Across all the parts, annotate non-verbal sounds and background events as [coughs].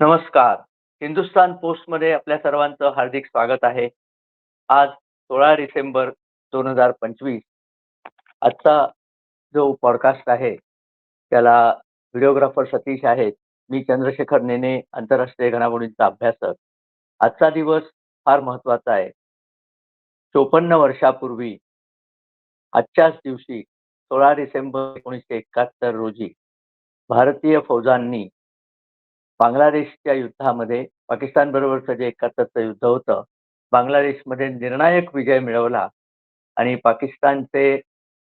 नमस्कार. हिंदुस्तान पोस्टमध्ये आपल्या सर्वांचं हार्दिक स्वागत आहे. आज 16 डिसेंबर 2025 आजचा जो पॉडकास्ट आहे, त्याला व्हिडिओग्राफर सतीश आहेत. मी चंद्रशेखर नेने, आंतरराष्ट्रीय घडामोडींचा अभ्यासक. आजचा दिवस फार महत्त्वाचा आहे. 54 वर्षापूर्वी आजच्याच दिवशी 16 डिसेंबर 1971 रोजी भारतीय फौजांनी बांगलादेशच्या युद्धामध्ये पाकिस्तान बरोबरचं जे 71चं युद्ध होतं, बांगलादेशमध्ये निर्णायक विजय मिळवला आणि पाकिस्तानचे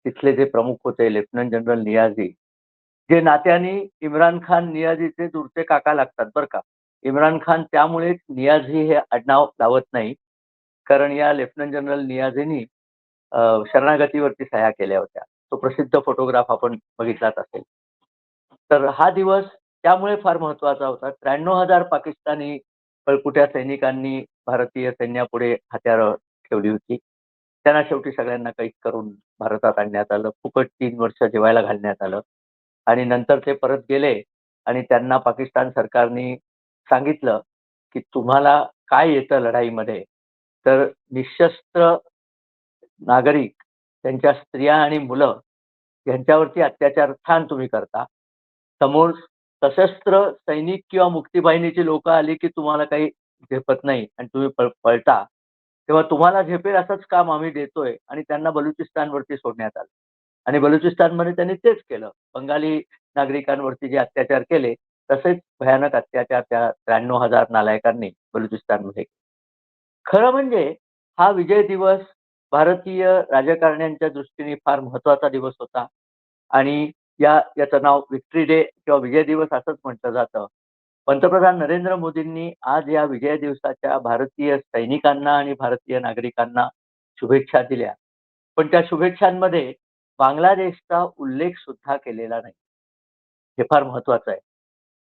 तिथले जे प्रमुख होते लेफ्टनंट जनरल नियाझी, जे नात्याने इम्रान खान नियाझीचे दूरचे काका लागतात बरं का. इम्रान खान त्यामुळेच नियाझी हे आडनाव लावत नाही. कारण या लेफ्टनंट जनरल नियाझीनी शरणागतीवरती सह्या केल्या होत्या. तो प्रसिद्ध फोटोग्राफ आपण बघितलाच असेल. तर हा दिवस त्यामुळे फार महत्त्वाचा होता. 93,000 पाकिस्तानी पळपुट्या सैनिकांनी भारतीय सैन्यापुढे हत्यारं ठेवली होती. त्यांना शेवटी सगळ्यांना कैद करून भारतात आणण्यात आलं. फुकट तीन वर्ष जेवायला घालण्यात आलं आणि नंतर ते परत गेले आणि त्यांना पाकिस्तान सरकारने सांगितलं, की तुम्हाला काय येतं लढाईमध्ये? तर निशस्त्र नागरिक, त्यांच्या स्त्रिया आणि मुलं यांच्यावरती अत्याचार छान तुम्ही करता. समोर सशस्त्र सैनिक किंवा मुक्तीबाहिनीची लोक आली, की तुम्हाला काही झेपत नाही आणि तुम्ही पळ पळता. तेव्हा तुम्हाला झेपेल असंच काम आम्ही देतोय आणि त्यांना बलुचिस्तानवरती सोडण्यात आलं. आणि बलुचिस्तानमध्ये त्यांनी तेच केलं. बंगाली नागरिकांवरती जे अत्याचार केले, तसेच भयानक अत्याचार त्या 93,000 नालायकांनी बलुचिस्तानमध्ये खरं म्हणजे हा विजय दिवस भारतीय राजकारण्यांच्या दृष्टीने फार महत्त्वाचा दिवस होता आणि या याचं नाव विक्ट्री डे किंवा विजय दिवस असंच म्हटलं जातं. पंतप्रधान नरेंद्र मोदींनी आज या विजय दिवसाच्या भारतीय सैनिकांना आणि भारतीय नागरिकांना शुभेच्छा दिल्या. पण त्या शुभेच्छांमध्ये बांगलादेशचा उल्लेख सुद्धा केलेला नाही. हे फार महत्वाचं आहे.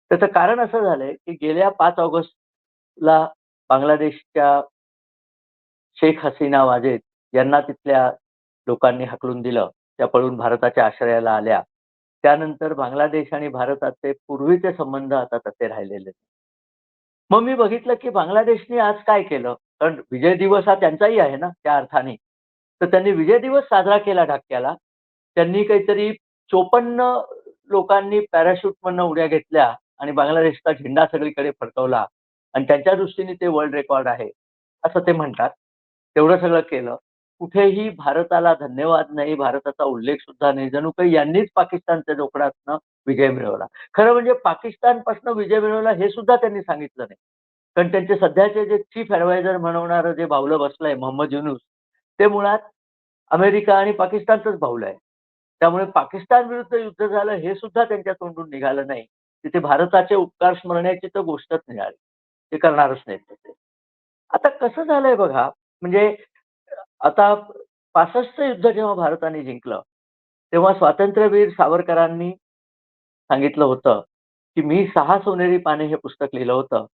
त्याचं कारण असं झालंय, की गेल्या पाच ऑगस्टला बांगलादेशच्या शेख हसीना वाजेद यांना तिथल्या लोकांनी हकलून दिलं. त्या पळून भारताच्या आश्रयाला आल्या. त्यानंतर बांगलादेश आणि भारताचे पूर्वीचे संबंध आता तसे राहिलेले मग मी बघितलं, की बांगलादेशने आज काय केलं? कारण विजय दिवस हा त्यांचाही आहे ना त्या अर्थाने. तर त्यांनी विजय दिवस साजरा केला ढाक्याला. त्यांनी काहीतरी 54 लोकांनी पॅराशूटमधनं उड्या घेतल्या आणि बांगलादेशचा झेंडा सगळीकडे फडकवला आणि त्यांच्या दृष्टीने ते वर्ल्ड रेकॉर्ड आहे, असं ते म्हणतात. तेवढं सगळं केलं. कुठेही भारताला धन्यवाद नाही, भारताचा उल्लेख सुद्धा नाही. जणू काही यांनीच पाकिस्तानच्या जोखडातनं विजय मिळवला. खरं म्हणजे पाकिस्तानपासून विजय मिळवला हे सुद्धा त्यांनी सांगितलं नाही. कारण त्यांचे सध्याचे जे चीफ ॲडवायझर म्हणवणारं जे बावलं बसलंय मोहम्मद युनुस ते मुळात अमेरिका आणि पाकिस्तानचंच बावलं आहे. त्यामुळे पाकिस्तान विरुद्ध युद्ध झालं हे सुद्धा त्यांच्या तोंडून निघालं नाही. तिथे भारताचे उपकार स्मरण्याची तर गोष्टच निघाली. ते करणारच नाहीत आता कसं झालंय बघा, म्हणजे आता 65चं युद्ध जेव्हा भारताने जिंकलं, तेव्हा स्वातंत्र्यवीर सावरकरांनी सांगितलं होतं, की मी सहा सोनेरी पाने हे पुस्तक लिहिलं होतं.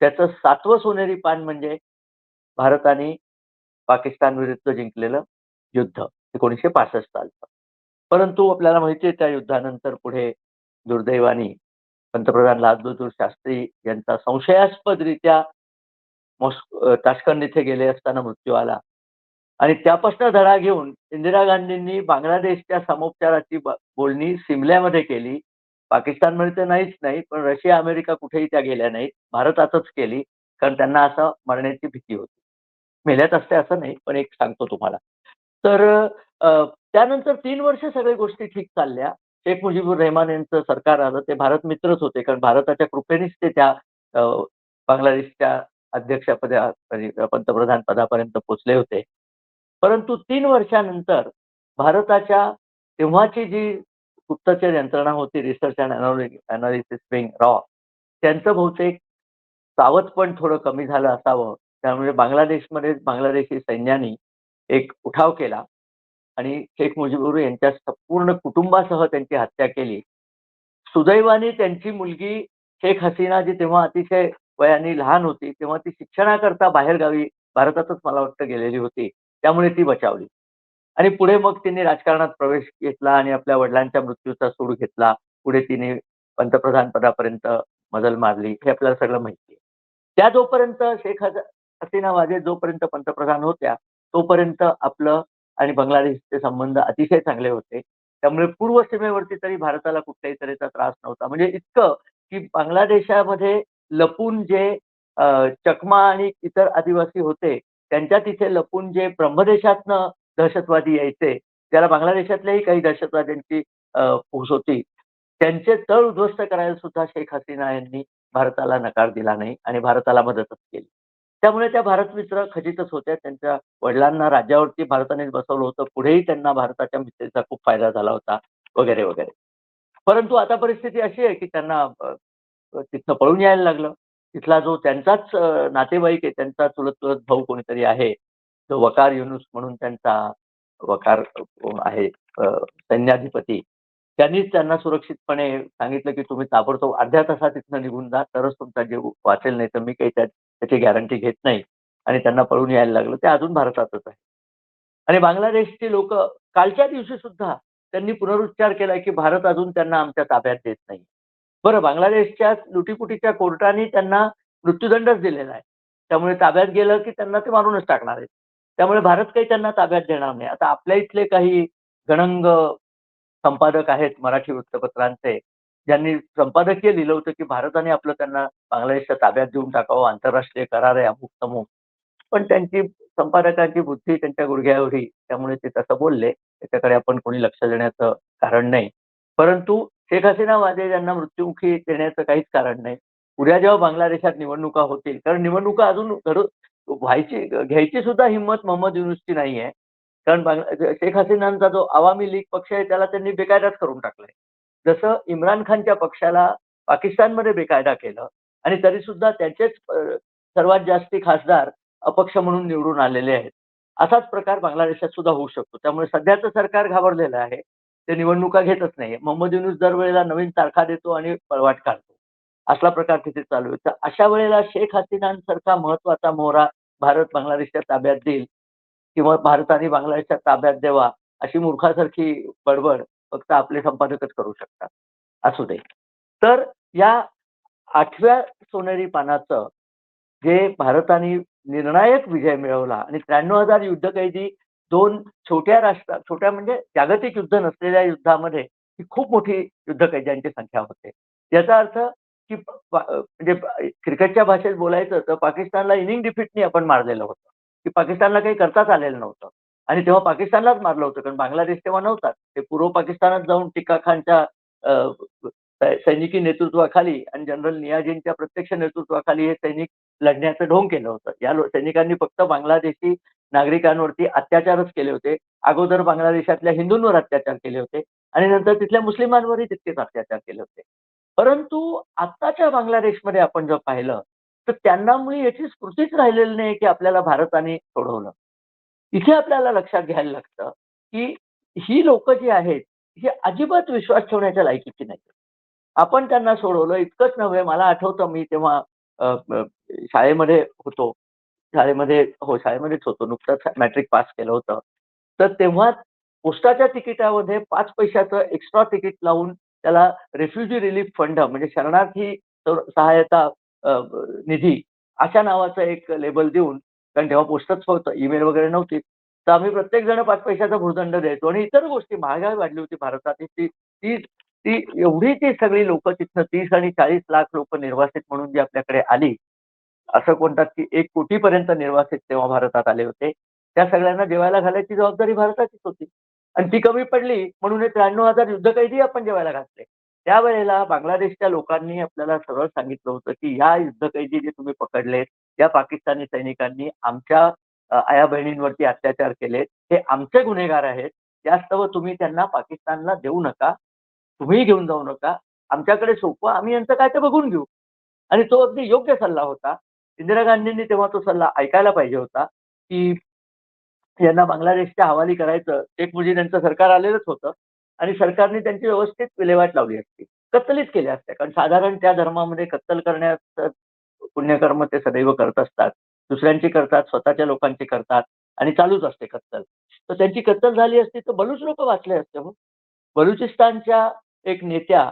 त्याचं सातवं सोनेरी पान म्हणजे भारताने पाकिस्तान विरुद्ध जिंकलेलं युद्ध 1965 सालचं. परंतु आपल्याला माहिती आहे त्या युद्धानंतर पुढे दुर्दैवाने पंतप्रधान लालबहादूर शास्त्री यांचा संशयास्पदरित्या मॉस्को ताशकंद इथे गेले असताना मृत्यू आला. आणि त्यापासून धडा घेऊन इंदिरा गांधींनी बांगलादेशच्या समोपचाराची बोलणी सिमल्यामध्ये केली. पाकिस्तानमध्ये तर नाहीच नाही, पण रशिया, अमेरिका कुठेही त्या गेल्या नाहीत. भारतातच केली. कारण त्यांना असं मरण्याची भीती होती. मेल्यात असते असं नाही, पण एक सांगतो तुम्हाला. तर त्यानंतर तीन वर्ष सगळ्या गोष्टी ठीक चालल्या. शेख मुजीबुर रेहमान यांचं सरकार आलं. ते भारत मित्रच होते. कारण भारताच्या कृपेनेच ते त्या बांगलादेशच्या अध्यक्षपदा म्हणजे पंतप्रधान पदापर्यंत पोहोचले होते. परंतु तीन वर्षानंतर भारताच्या तेव्हाची जी गुप्तचर यंत्रणा होती रिसर्च अँड एनालि एनालिसिस विंग रॉ, त्यांचं बहुतेक सावध पण थोडं कमी झालं असावं. त्यामुळे बांगलादेशमध्ये बांगलादेशी सैन्यानी एक उठाव केला आणि शेख मुजीबुर यांच्या संपूर्ण कुटुंबासह त्यांची हत्या केली. सुदैवाने त्यांची मुलगी शेख हसीना जी तेव्हा अतिशय वयाने लहान होती, तेव्हा ती शिक्षणाकरता बाहेरगावी भारतातच मला वाटतं गेलेली होती. त्यामुळे ती बचावली. आणि पुढे मग तिने राजकारणात प्रवेश घेतला आणि आपल्या वडिलांच्या मृत्यूचा सूड घेतला. पुढे तिने पंतप्रधान पदापर्यंत मजल मारली हे आपल्याला सगळं माहिती आहे त्या जोपर्यंत शेख हसीना वाजे जोपर्यंत पंतप्रधान होत्या तोपर्यंत आपलं आणि बांगलादेशचे संबंध अतिशय चांगले होते त्यामुळे पूर्व सीमेवरती तरी भारताला कुठल्याही तऱ्हेचा त्रास नव्हता म्हणजे इतकं की बांगलादेशामध्ये लपून जे चकमा आणि इतर आदिवासी होते त्यांच्या तिथे लपून जे ब्रह्मदेशातनं दहशतवादी यायचे ज्याला बांगलादेशातल्याही काही दहशतवाद्यांची फूस होती त्यांचे तळ उद्ध्वस्त करायला सुद्धा शेख हसीना यांनी भारताला नकार दिला नाही आणि भारताला मदतच केली. त्यामुळे त्या भारत मित्र खचितच होत्या. त्यांच्या वडिलांना राज्यावरती भारताने बसवलं होतं. पुढेही त्यांना भारताच्या मित्रेचा खूप फायदा झाला होता वगैरे वगैरे. परंतु आता परिस्थिती अशी आहे की त्यांना तिथनं पळून यायला लागलं. तिथला जो त्यांचाच नातेवाईक आहे त्यांचा चुलत चुलत भाऊ कोणीतरी आहे जो वकार युनुस म्हणून त्यांचा वकार आहे सैन्याधिपती त्यांनीच त्यांना सुरक्षितपणे सांगितलं की तुम्ही ताबडतोब अर्ध्या तासात तिथनं निघून जा तरच तुमचा जीव वाचेल नाही तर मी काही त्याची गॅरंटी घेत नाही आणि त्यांना पळून यायला लागलं. ते अजून भारतातच आहे. आणि बांगलादेशची लोक कालच्या दिवशी सुद्धा त्यांनी पुनरुच्चार केला की भारत अजून त्यांना आमच्या ताब्यात देत नाही. बरं बांगलादेशच्या लुटीपुटीच्या कोर्टाने त्यांना मृत्यूदंडच दिलेला आहे. त्यामुळे ताब्यात गेलं की त्यांना ते मारूनच टाकणार आहेत. त्यामुळे भारत काही त्यांना ताब्यात देणार नाही. आता आपल्या इथले काही गणंग संपादक आहेत मराठी वृत्तपत्रांचे ज्यांनी संपादकीय लिहिलं होतं की भारताने आपलं त्यांना बांगलादेशच्या ताब्यात देऊन टाकावं आंतरराष्ट्रीय करार आहे अमुक तमुक. पण त्यांची संपादकांची बुद्धी त्यांच्या गुडघ्यावरी त्यामुळे ते तसं बोलले. त्याच्याकडे आपण कोणी लक्ष देण्याचं कारण नाही. परंतु शेख हसीना वाजे यांना मृत्युमुखी देण्याचं काहीच कारण नाही. उद्या जेव्हा बांगलादेशात निवडणुका होतील कारण निवडणुका अजून घडू व्हायची घ्यायची सुद्धा हिंमत मोहम्मद युनुसची नाही आहे कारण बांगला शेख हसीनांचा जो आवामी लीग पक्ष आहे त्याला त्यांनी बेकायदाच करून टाकलाय. जसं इम्रान खानच्या पक्षाला पाकिस्तानमध्ये बेकायदा केलं आणि तरी सुद्धा त्याचेच सर्वात जास्ती खासदार अपक्ष म्हणून निवडून आलेले आहेत. असाच प्रकार बांगलादेशात सुद्धा होऊ शकतो. त्यामुळे सध्याचं सरकार घाबरलेलं आहे. ते निवडणुका घेतच नाही मोहम्मद युनुस दरवेळेला नवीन तारखा देतो आणि पळवाट काढतो. असला प्रकार तिथे चालू आहे. तर अशा वेळेला शेख हसीनांसारखा महत्त्वाचा मोहरा भारत बांगलादेशच्या ताब्यात देईल किंवा भारताने बांगलादेशच्या ताब्यात द्यावा अशी मूर्खासारखी बडबड फक्त आपले संपादकच करू शकतात. असू दे. तर या आठव्या सोनेरी पानाचं जे भारताने निर्णायक विजय मिळवला आणि त्र्याण्णव हजार युद्धकैदी दोन छोट्या राष्ट्र छोट्या म्हणजे जागतिक युद्ध नसलेल्या युद्धामध्ये ही खूप मोठी युद्ध कैद्यांची संख्या होते. याचा अर्थ की म्हणजे क्रिकेटच्या भाषेत बोलायचं तर पाकिस्तानला इनिंग डिफिटनी आपण मारलेलं होतं. की पाकिस्तानला काही करताच आलेलं नव्हतं. आणि तेव्हा पाकिस्तानलाच मारलं होतं कारण बांगलादेश तेव्हा नव्हता. ते पूर्व पाकिस्तानात जाऊन टिका खानच्या सैनिकी नेतृत्वाखाली आणि जनरल नियाजींच्या प्रत्यक्ष नेतृत्वाखाली हे सैनिक लढण्याचं ढोंग केलं होतं. या सैनिकांनी फक्त बांगलादेशी नागरिकांवरती अत्याचारच केले होते. अगोदर बांगलादेशातल्या हिंदूंवर अत्याचार केले होते आणि नंतर तिथल्या मुस्लिमांवरही तितकेच अत्याचार केले होते. परंतु आत्ताच्या बांगलादेशमध्ये आपण जर पाहिलं तर त्यांना मुळे याची स्मृतीच राहिलेली नाही की आपल्याला भारताने सोडवलं. इथे आपल्याला लक्षात घ्यायला लागतं की ही लोक जी आहेत ही अजिबात विश्वास ठेवण्याच्या लायकीची नाही आपण त्यांना सोडवलं इतकंच नव्हे मला आठवतं मी तेव्हा शाळेमध्ये होतो. शाळेमध्ये हो शाळेमध्येच होतो. नुकतंच मॅट्रिक पास केलं होतं. तर तेव्हा पोस्टाच्या तिकिटामध्ये पाच पैशाचं एक्स्ट्रा तिकीट लावून त्याला रेफ्युजी रिलीफ फंड म्हणजे शरणार्थी सहायता निधी अशा नावाचं एक लेबल देऊन कारण तेव्हा पोस्टच होतं ईमेल वगैरे नव्हती. तर आम्ही प्रत्येक जण पाच पैशाचा भूर्दंड द्यायचो. आणि इतर गोष्टी महागाई वाढली होती भारतात. ती ती ती एवढी ती सगळी लोक तिथनं तीस आणि चाळीस लाख लोक निर्वासित म्हणून जी आपल्याकडे आली असं कोणतात की एक कोटीपर्यंत निर्वासित तेव्हा भारतात आले होते. त्या सगळ्यांना जेवायला घालायची जबाबदारी भारताचीच होती. आणि ती कमी पडली म्हणून हे त्र्याण्णव हजार युद्धकैदी आपण जेवायला घातले. त्यावेळेला बांगलादेशच्या लोकांनी आपल्याला सरळ सांगितलं होतं की ह्या युद्धकैदी जे तुम्ही पकडलेत या पाकिस्तानी सैनिकांनी आमच्या आया बहिणींवरती अत्याचार केलेत. हे आमचे गुन्हेगार आहेत. त्यास्तव तुम्ही त्यांना पाकिस्तानला देऊ नका. तुम्ही घेऊन जाऊ नका. आमच्याकडे सोपं. आम्ही यांचं काय ते बघून घेऊ. आणि तो अगदी योग्य सल्ला होता. इंदिरा गांधींनी तेव्हा तो सल्ला ऐकायला पाहिजे होता की यांना बांगलादेशच्या हवाली करायचं. शेख मुजीब यांचं सरकार आलेलंच होतं आणि सरकारने त्यांची व्यवस्थित विल्हेवाट लावली असती. कत्तलीच केल्या असत्या. कारण साधारण त्या धर्मामध्ये कत्तल करण्यात पुण्यकर्म ते सदैव करत असतात. दुसऱ्यांची करतात स्वतःच्या लोकांची करतात आणि चालूच असते कत्तल. तर त्यांची कत्तल झाली असती तर बलूच लोक वाचले असते हो बलुचिस्तानच्या एक नेत्या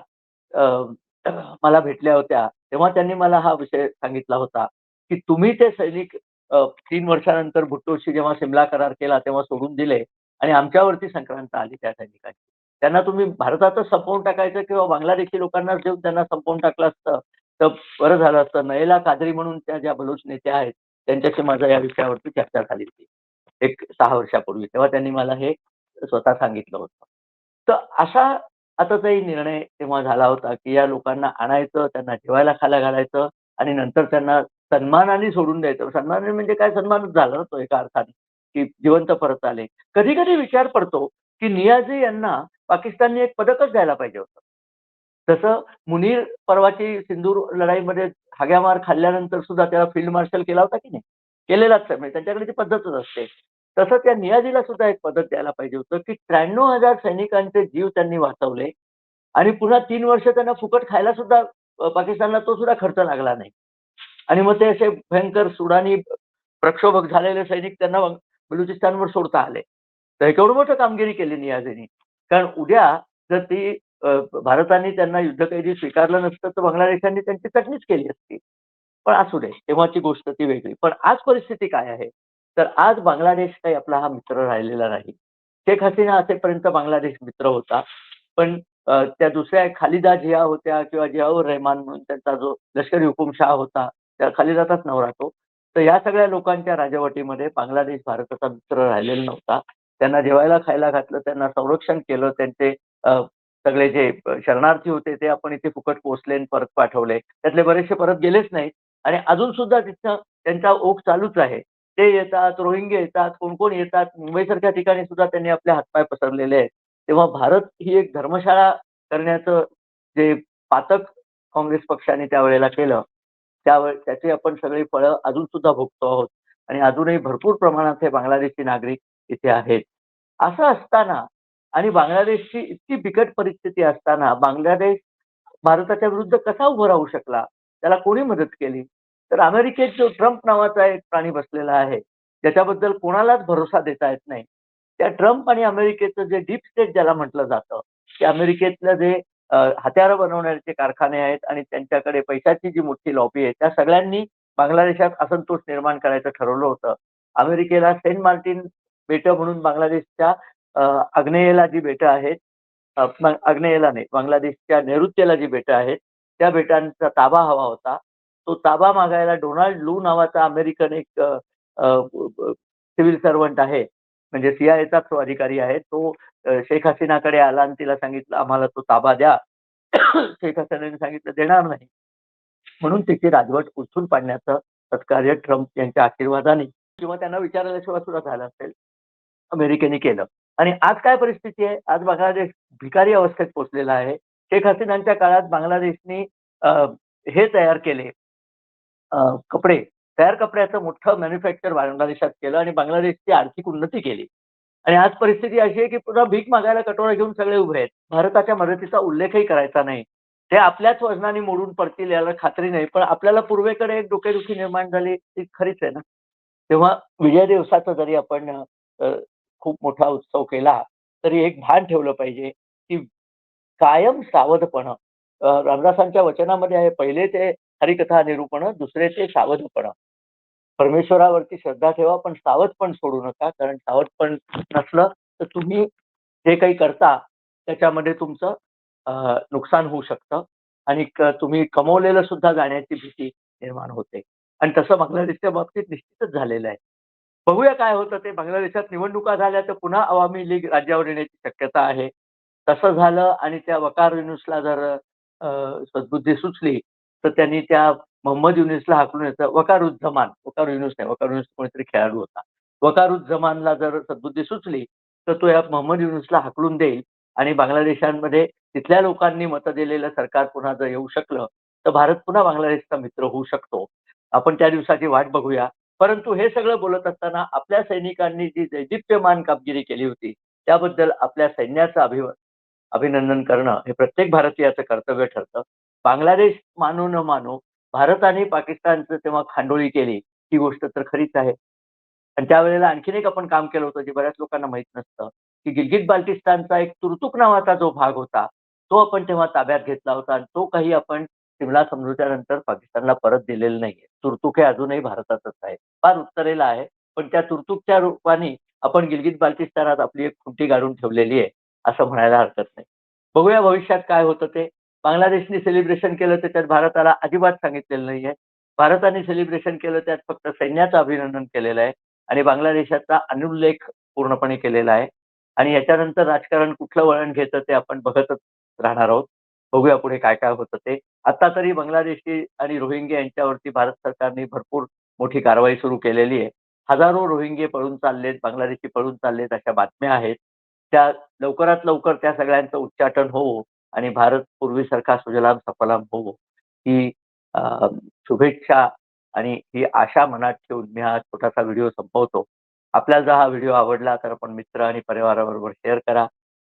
मला भेटल्या होत्या. तेव्हा त्यांनी मला हा विषय सांगितला होता. की तुम्ही ते सैनिक तीन वर्षानंतर भुट्टोशी जेव्हा सिमला करार केला तेव्हा सोडून दिले आणि आमच्यावरती संक्रांत आली त्या सैनिकांची. त्यांना तुम्ही भारतातच संपवून टाकायचं किंवा बांगलादेशी लोकांना देऊन त्यांना संपवून टाकलं असतं तर बरं झालं असतं. नयला कादरी म्हणून त्या ज्या बलोच नेत्या आहेत त्यांच्याशी माझा या विषयावरती चर्चा झाली होती. एक सहा वर्षापूर्वी तेव्हा त्यांनी मला हे स्वतः सांगितलं होतं. तर असा आताचाही निर्णय तेव्हा झाला होता की या लोकांना आणायचं त्यांना जेवायला खायला घालायचं आणि नंतर त्यांना सन्मानाने सोडून द्यायचं. सन्मानाने म्हणजे काय? सन्मानच झाला तो एका अर्थाने की जिवंत परत आले. कधी कधी विचार पडतो की नियाजी यांना पाकिस्तानने एक पदकच द्यायला पाहिजे होतं. तसं मुनीर परवाची सिंदूर लढाईमध्ये हाग्यामार खाल्ल्यानंतर सुद्धा त्याला फील्ड मार्शल केला होता की नाही? केलेलाच आहे. म्हणजे त्यांच्याकडे ती पद्धतच असते. तसं त्या नियाजीला सुद्धा एक पद्धत द्यायला पाहिजे होतं की त्र्याण्णव हजार सैनिकांचे जीव त्यांनी वाचवले आणि पुन्हा तीन वर्ष त्यांना फुकट खायला सुद्धा पाकिस्तानला तो सुद्धा खर्च लागला नाही. आणि मग ते असे भयंकर सुडानी प्रक्षोभक झालेले सैनिक त्यांना बलुचिस्तानवर सोडता आले. तर केवढं मोठं कामगिरी केली नियाजीनी. कारण उद्या जर ती भारताने त्यांना युद्धकैदी स्वीकारलं नसतं तर बांगलादेशांनी त्यांची चटणीच केली असती. पण असू दे तेव्हाची गोष्ट ती वेगळी. पण आज परिस्थिती काय आहे? तर आज बांगलादेश काही आपला हा मित्र राहिलेला नाही. शेख हसीना असेपर्यंत बांगलादेश मित्र होता. पण त्या दुसऱ्या खालिदा जिया होत्या किंवा जियाऊर रहमान म्हणून त्यांचा जो लष्करी हुकुमशाह होता त्या जाताच नवरा तो. तर या सगळ्या लोकांच्या राजवटीमध्ये बांगलादेश भारताचा मित्र राहिलेला नव्हता. त्यांना जेवायला खायला घातलं त्यांना संरक्षण केलं त्यांचे सगळे जे शरणार्थी होते ते आपण इथे फुकट पोचले परत पाठवले. त्यातले बरेचसे परत गेलेच नाहीत. आणि अजून सुद्धा तिथं त्यांचा ओघ चालूच आहे. ते येतात रोहिंगे येतात कोण कोण येतात मुंबईसारख्या ठिकाणी सुद्धा त्यांनी आपले हातपाय पसरलेले आहेत. तेव्हा भारत ही एक धर्मशाळा करण्याचं जे पातक काँग्रेस पक्षाने त्यावेळेला केलं त्यावर त्याची आपण सगळी फळं अजून सुद्धा भोगतो आहोत. आणि अजूनही भरपूर प्रमाणात हे बांगलादेशी नागरिक इथे आहेत. असं असताना आणि बांगलादेशची इतकी बिकट परिस्थिती असताना बांगलादेश भारताच्या विरुद्ध कसा उभं राहू शकला? त्याला कोणी मदत केली? तर अमेरिकेत जो ट्रम्प नावाचा एक प्राणी बसलेला आहे ज्याच्याबद्दल कोणालाच भरोसा देता येत नाही. त्या ट्रम्प आणि अमेरिकेचं जे डीप स्टेट ज्याला म्हटलं जातं की अमेरिकेतलं जे हत्यारं बनवण्याचे कारखाने आहेत आणि त्यांच्याकडे पैशाची जी मोठी लॉबी आहे त्या सगळ्यांनी बांगलादेशात असंतोष निर्माण करायचं ठरवलं होतं. अमेरिकेला सेंट मार्टिन बेटं म्हणून बांगलादेशच्या आग्नेयेला जी बेटं आहेत आग्नेयेला नाही बांगलादेशच्या नैऋत्येला जी बेटं आहेत त्या बेटांचा ताबा हवा होता. तो ताबा मागायला डोनाल्ड लू नावाचा अमेरिकन एक सिव्हिल सर्वंट आहे. म्हणजे सीआयएचाच तो अधिकारी आहे. तो शेख हसीनाकडे आला आणि तिला सांगितलं आम्हाला तो ताबा द्या. [coughs] शेख हसीनाने सांगितलं देणार नाही. म्हणून तिची राजवट उचलून पाडण्याचं सत्कार्य ट्रम्प यांच्या आशीर्वादाने किंवा त्यांना विचारल्याशिवाय सुद्धा झालं असेल अमेरिकेने केलं. आणि आज काय परिस्थिती आहे? आज बांगलादेश भिकारी अवस्थेत पोहोचलेला आहे. शेख हसीनांच्या काळात बांगलादेशनी हे तयार केले. कपडे तयार कपड्याचं मोठं मॅन्युफॅक्चर बांगलादेशात केलं आणि बांगलादेशची आर्थिक उन्नती केली. आणि आज परिस्थिती अशी आहे की पुन्हा भीक मागायला कटोरा घेऊन सगळे उभे आहेत. भारताच्या मदतीचा उल्लेखही करायचा नाही. ते आपल्याच वजनाने मोडून पडतील याला खात्री नाही पण आपल्याला पूर्वेकडे एक डोकेदुखी निर्माण झाली ती खरीच आहे ना. तेव्हा विजय दिवसाचा जरी आपण खूप मोठा उत्सव केला तरी एक भान ठेवलं पाहिजे की कायम सावधपणं रामदासांच्या वचनामध्ये आहे पहिले ते हरिकथा निरूपण दुसरे ते सावधपणं. परमेश्वरावरती श्रद्धा ठेवा पण सावध पण सोडू नका. कारण सावध पण नसलं तर तुम्ही जे काही करता त्याच्यामध्ये तुमचं नुकसान होऊ शकतं. आणि तुम्ही कमवलेलं सुद्धा जाण्याची भीती निर्माण होते. आणि तसं बांगलादेशच्या बाबतीत निश्चितच झालेलं आहे. बघूया काय होतं ते. बांगलादेशात निवडणुका झाल्या तर पुन्हा अवामी लीग राज्यावर येण्याची शक्यता आहे. तसं झालं आणि त्या वकार युनुसला जर सद्बुद्धी सुचली तर त्यांनी त्या मोहम्मद युनिसला हाकलून येतं वकारुज्जमान वकार युनिस नाही वकार युनिस कोणीतरी खेळाडू होता. वकारुज्जमानला जर सद्बुद्धी सुचली तर तो या मोहम्मद युनुसला हाकलून देईल आणि बांगलादेशांमध्ये तिथल्या लोकांनी मतं दिलेलं सरकार पुन्हा जर येऊ शकलं तर भारत पुन्हा बांगलादेशचा मित्र होऊ शकतो. आपण त्या दिवसाची वाट बघूया. परंतु हे सगळं बोलत असताना आपल्या सैनिकांनी जी दैदिप्यमान कामगिरी केली होती त्याबद्दल आपल्या सैन्याचं अभि अभिनंदन करणं हे प्रत्येक भारतीयाचं कर्तव्य ठरतं. बांगलादेश मानू न मानू भारताने पाकिस्तानचं तेव्हा खांडोळी केली ही गोष्ट तर खरीच आहे. आणि त्यावेळेला आणखीन एक आपण काम केलं होतं जे बऱ्याच लोकांना माहीत नसतं की गिलगिट बाल्टिस्तानचा एक तुर्तुक नावाचा जो भाग होता तो आपण तेव्हा ताब्यात घेतला होता आणि तो काही आपण सिमला समजुत्यानंतर पाकिस्तानला परत दिलेलं नाहीये. तुर्तुक हे अजूनही भारतातच आहे. फार उत्तरेला आहे पण त्या तुर्तुकच्या रूपाने आपण गिलगित बाल्टिस्तानात आपली एक खुंटी गाडून ठेवलेली आहे असं म्हणायला हरकत नाही. बघूया भविष्यात काय होतं ते. बांगलादेशने सेलिब्रेशन केलं त्याच्यात भारताला अजिबात सांगितलेलं नाहीये. भारताने सेलिब्रेशन केलं त्यात फक्त सैन्याचं अभिनंदन केलेलं आहे आणि बांगलादेशाचा अनुल्लेख पूर्णपणे केलेला आहे. आणि याच्यानंतर राजकारण कुठलं वळण घेतं ते आपण बघतच राहणार आहोत. बघूया पुढे काय काय होतं ते. आता तरी बांगलादेशी आणि रोहिंग्या यांच्यावरती भारत सरकारने भरपूर मोठी कारवाई सुरू केलेली आहे. हजारो रोहिंगे पळून चाललेत बांगलादेशी पळून चाललेत अशा बातम्या आहेत. त्या लवकरात लवकर त्या सगळ्यांचं उच्चाटन होवो. आणि भारत पूर्वीसारखा सुजलाम सफलाम होवो ही शुभेच्छा आणि ही आशा मनात ठेवून मी हा छोटासा व्हिडिओ संपवतो. आपल्याला जर हा व्हिडिओ आवडला तर आपण मित्र आणि परिवाराबरोबर शेअर करा.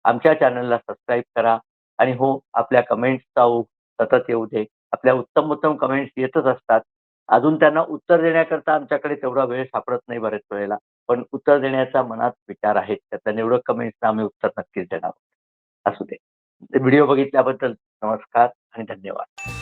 आमच्या चॅनलला सबस्क्राईब करा आणि हो आपल्या कमेंट्सचा ओघ सतत येऊ दे. आपल्या उत्तम उत्तम कमेंट्स येतच असतात. अजून त्यांना उत्तर देण्याकरता आमच्याकडे तेवढा वेळ सापडत नाही बरेच वेळेला. पण उत्तर देण्याचा मनात विचार आहे त्याचा निवडक कमेंट्सना आम्ही उत्तर नक्कीच देणार आहोत. असू दे. व्हिडिओ बघितल्याबद्दल नमस्कार आणि धन्यवाद.